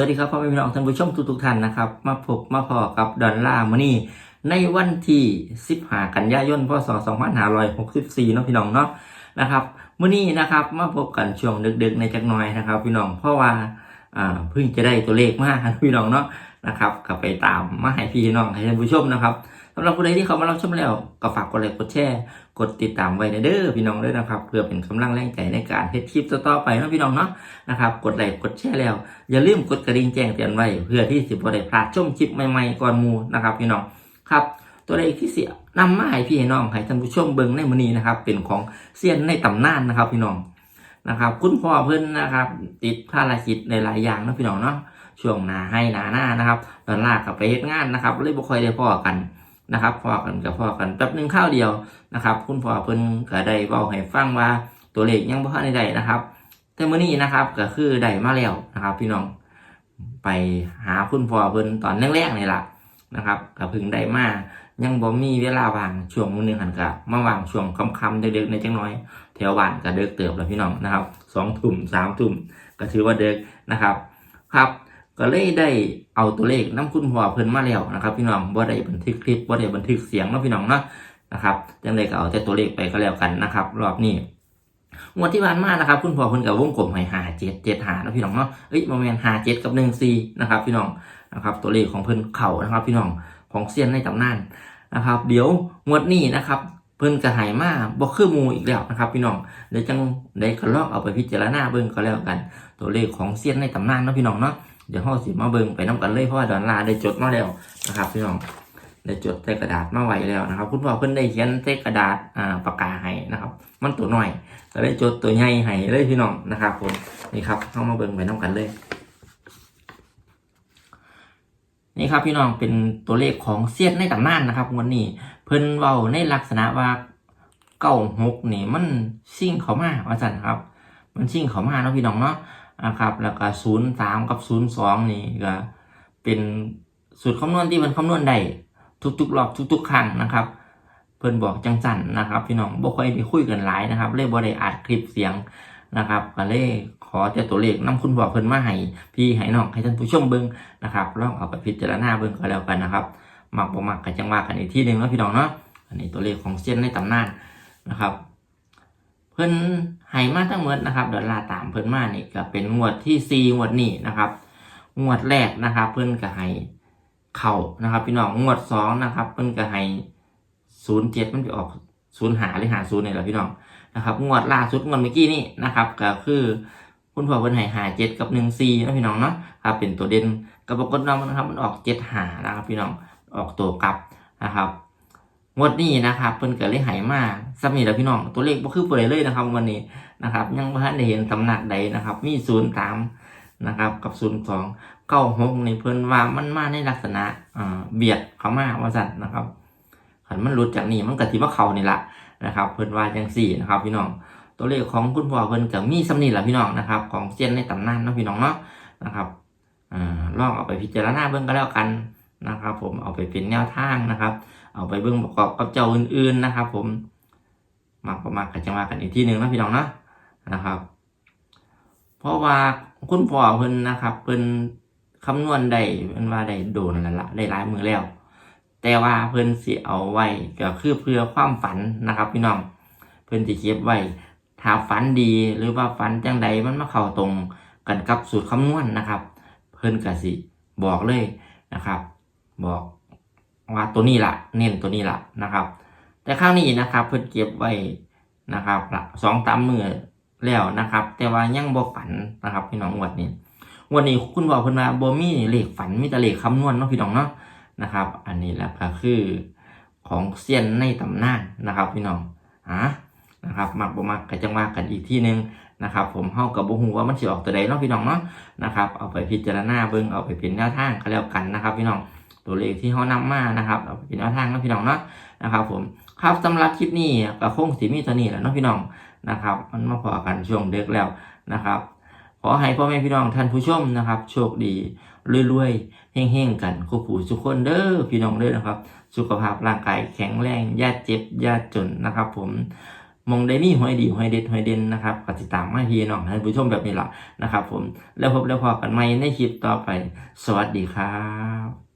วัสดีครับพ่อแม่พี่น้องท่านผู้ชมทุกๆท่านนะครับ มาพบมาพอกับดอลลาร์มันนี่ในวันที่ 15 กันยายนพศ 2564เนาะพี่น้องเนาะนะครับมื่อนี้นะครับมาพบกันช่วงดึกๆในจักหน่อยนะครับ พี่น้องเพราะว่าอ่าเพิ่งจะได้ตัวเลขมาพี่น้องเนาะ นะครับก็ไปตามมาให้พี่น้องให้ท่านผู้ชมนะครับสำหรับผู้ใดที่เขามารับชมแล้วก็ฝากกดไลค์กดแชร์กดติดตามไว้ในเด้อพี่น้องด้วยนะครับเพื่อเป็นกำลังแรงใจในการเฮ็ดคลิปต่อๆไปนะพี่น้องเนาะนะครับกดไลค์กดแชร์แล้ว อย่าลืมกดกระดิ่งแจ้งเตือนไว้ เพื่อที่สิบ่ได้พลาดชมคลิปใหม่ๆก่อนมูนะครับพี่น้องครับตัวเลขที่เสียนำมาให้พี่น้องให้ท่านผู้ชมเบิ่งในมื้อนี้นะครับเป็นของเซียนในตำนานนะครับพี่น้องนะครับ คุณพ่อเพิ่อนนะครับ ติดภารกิจในหลายอย่างนะพี่น้องเนาะ ช่วงหนาให้หนาหน้านะครับตอนลากกับไปเฮ็ดงานนะครับเลยบ่ค่อยได้พ่อกันนะครับพ่อกันกับพ่อกันแป๊บหนึงข้าวเดียวนะครับ คุณพ่อเพิ่นก็ได้เว้าให้ฟังว่าตัวเลขยังบ่ทันได้นะครับแต่มื้อนี้นะครับก็คือได้มาแล้วนะครับ พี่น้องไปหาคุณพ่อเพิ่นตอนแรกๆนี่ล่ะนะครับก็เพิ่งได้มายังบ่มีเวลาว่างช่วงมื้อนึงหันก็มาว่างช่วงค่ำๆดึกๆในจังน้อยแถวบ้านก็ดึกเติบแล้วพี่น้องนะครับสองทุ่มสามทุ่มก็ถือว่าเดึกนะครับ ครับ ก็เลยได้เอาตัวเลขน้ำคุณพ่อเพิ่นมาแล้วนะครับ พี่น้องบ่าได้บันทึกคลิปบ่าได้บันทึกเสียงนะพี่น้องเนาะนะครับจังไดก็เอาแต่ตัวเลขไปก็แล้วกันนะครับ รอบนี้งวดที่ผ่านมานะครับ คุณพ่อเพิ่นกับวงกลมให้หาเจ็ดเจ็ดหานะพี่น้องเนาะเอ้ยโมเมนหาเจ็ดกับหนึ่งซีนะครับพี่น้องนะครับ ตัวเลขของเพิ่นเข่านะครับ พี่น้องของเซียนในตำนานนะครับ เดี๋ยวงวดนี้นะครับเพิ่นจะหายมาบ่คือมูอีกแล้วนะครับ พี่น้องเดี๋ยวจังได้ก็ลองเอาไปพิจารณาเบิ่งก็แล้วกัน ตัวเลขของเซียนในตำนานนะพี่น้องเนาะ เดี๋ยวเฮาสิมาเบิ่งไปนํกันเลยเพราะว่าดอนลาได้จดมาแล้วนะครับพี่น้องได้จดใส่กระดาษมาไว้แล้วนะครับ คุณพ่อเพิ่นได้เขียนใส่กระดาษอ่าปากกาให้นะครับ มันตัวน้อยก็ได้จดตัวใหญ่ให้เลยพี่น้องนะครับผมนี่ครับเข้ามาเบิ่งไปน้ำกันเลยนี่ครับพี่น้องเป็นตัวเลขของเซียนในตำนานนะครับวันนี้เพิ่นเว้าในลักษณะว่าเก้าหกนี่มันซิ่งเขามาว่าสันครับ มันซิ่งเขามาเนาะพี่น้องเนาะ นะครับ แล้วก็ศูนย์สามกับศูนย์สองนี่ก็เป็นสูตรคำนวณที่มันคำนวณได้ทุกๆรอบทุกๆ ครั้งนะครับ เพิ่อนบอกจังสันนะครับ พี่น้องบ่ค่อยได้คุยกันหลายนะครับเลยบ่ได้อัดคลิปเสียงนะครับก็เลยขอแต่ตัวเลขนํคุณบอกเพิ่นมาให้พี่ให้น้องให้ท่านผู้ชมเบิ่งนะครับลองเอาไปพิจารณาเบิ่งก็แล้วกันนะครับหมักบ่มักก็จังว่ากันอีกที่หนึ่งเนาะพี่น้องเนาะอันนี้ตัวเลขของเส้นในตำนานนะครับ เพิ่นให้มาทั้งหมดนะครับเดอลลาตามเพิ่นมานี่ก็เป็นงวดที่4งวดนี้นะครับงวดแรกนะครับ เพิ่นก็ให้เข้านะครับ พี่น้องงวดสองนะครับ เพิ่นก็ให้ศูนย์เจ็ดมันจะออกศูนย์หาหรือหาศูนย์เนี่ยแหละพี่น้องนะครับ งวดล่าสุดงวดเมื่อกี้นี่นะครับ ก็คือคุณพ่อเพิ่นให้หาเจ็ดกับหนึ่งซีนะพี่น้องเนาะครับเป็นตัวเด่นกระบอกกดนำนะครับมันออกเจ็ดหานะครับ พี่น้องออกตัวกลับนะครับ งวดนี้นะครับเพิ่นเกิดเลยหายมาสำนีแหล้วพี่น้องตัวเลขบ่คือเปิดเลยนะครับ วันนี้นะครับ ยังบ่ทันได้เห็นตำหนักใดนะครับ มีศูนย์สามนะครับกับศูนย์สองเก้าหกนี่เพิ่นว่ามันมาในลักษณะเบียดเข้ามาว่าสั่นนะครับขันมันหลุดจากนี่มันกะทิว่าเขานี่ละนะครับ เพิ่นว่าจังสี่นะครับ พี่น้องตัวเลขของคุณพ่อเพิ่นก็มีสำนีละพี่น้องนะครับ ของเซียนในตำนานนะพี่น้องเนาะนะครับอ่าลองเอาไปพิจารณาเบิ่งก็แล้วกัน นะครับ ผมเอาไปเป็นแนวทางนะครับ เอาไปเบิ่งประกอบกับเจ้าอื่นๆนะครับ ผมมากประมาณกันจังว่ากันอีกที่หนึ่งนะพี่น้องนะนะครับ เพราะว่าคุณพ่อเพิ่นนะครับเพิ่นคำนวณได้เพิ่นว่าได้โดนแล้วละได้หลายมือแล้ว แต่ว่าเพิ่นสิเอาไว้ก็คือเพื่อความฝันนะครับ พี่น้องเพิ่นสิเก็บไว้ถ้าฝันดีหรือว่าฝันจังใดมันมาเข้าตรงกันกับสูตรคำนวณนะครับ เพิ่นก็สิบอกเลยนะครับ บอกว่าตัวนี้ละเน้นตัวนี้ละนะครับ แต่ครั้งนี้นะครับ เพิ่นเก็บไว้นะครับละสองตามมือแล้วนะครับ แต่ว่ายังบ่ฝันนะครับพี่น้องวดนี้วดนี้คุณบอกเพิ่นว่าบ่มีเลขฝันมีแต่เลขคำนวณเนาะพี่น้องเนาะนะครับ อันนี้แหละก็คือของเซียนในตำนานนะครับ พี่น้องอะนะครับมักบ่มักก็จังว่ากันอีกที่หนึ่งนะครับ ผมเฮากับบ่ฮู้ว่ามันสิออกตัวใดเนาะพี่น้องเนาะนะครับเอาไปพิจารณาเบิ่งเอาไปเป็นแนวทางก็แล้วกันนะครับ พี่น้อง ตัวเลขที่เฮานำมานะครับเอาไปเป็นแนวทางนะพี่น้องเนาะนะครับ ผมครับสำหรับคลิปนี้ก็คงสิมีเท่านี้แหละเนาะพี่น้องนะครับ มันมาพอกันช่วงเด็กแล้วนะครับ ขอให้พ่อแม่พี่น้องท่านผู้ชมนะครับ โชคดีรวยๆเฮงๆกันคู่ผู้ทุกคนเด้อพี่น้องเด้อนะครับ สุขภาพร่างกายแข็งแรงย่าเจ็บย่าจนนะครับ ผมมองได้มีหวยดีหวยเด็ดหวยเด่นนะครับกติดตามมาพี่น้องให้ผู้ชมแบบนี้ละนะครับ ผมแล้วพบแล้วพอกันใหม่ในคลิปต่อไป สวัสดีครับ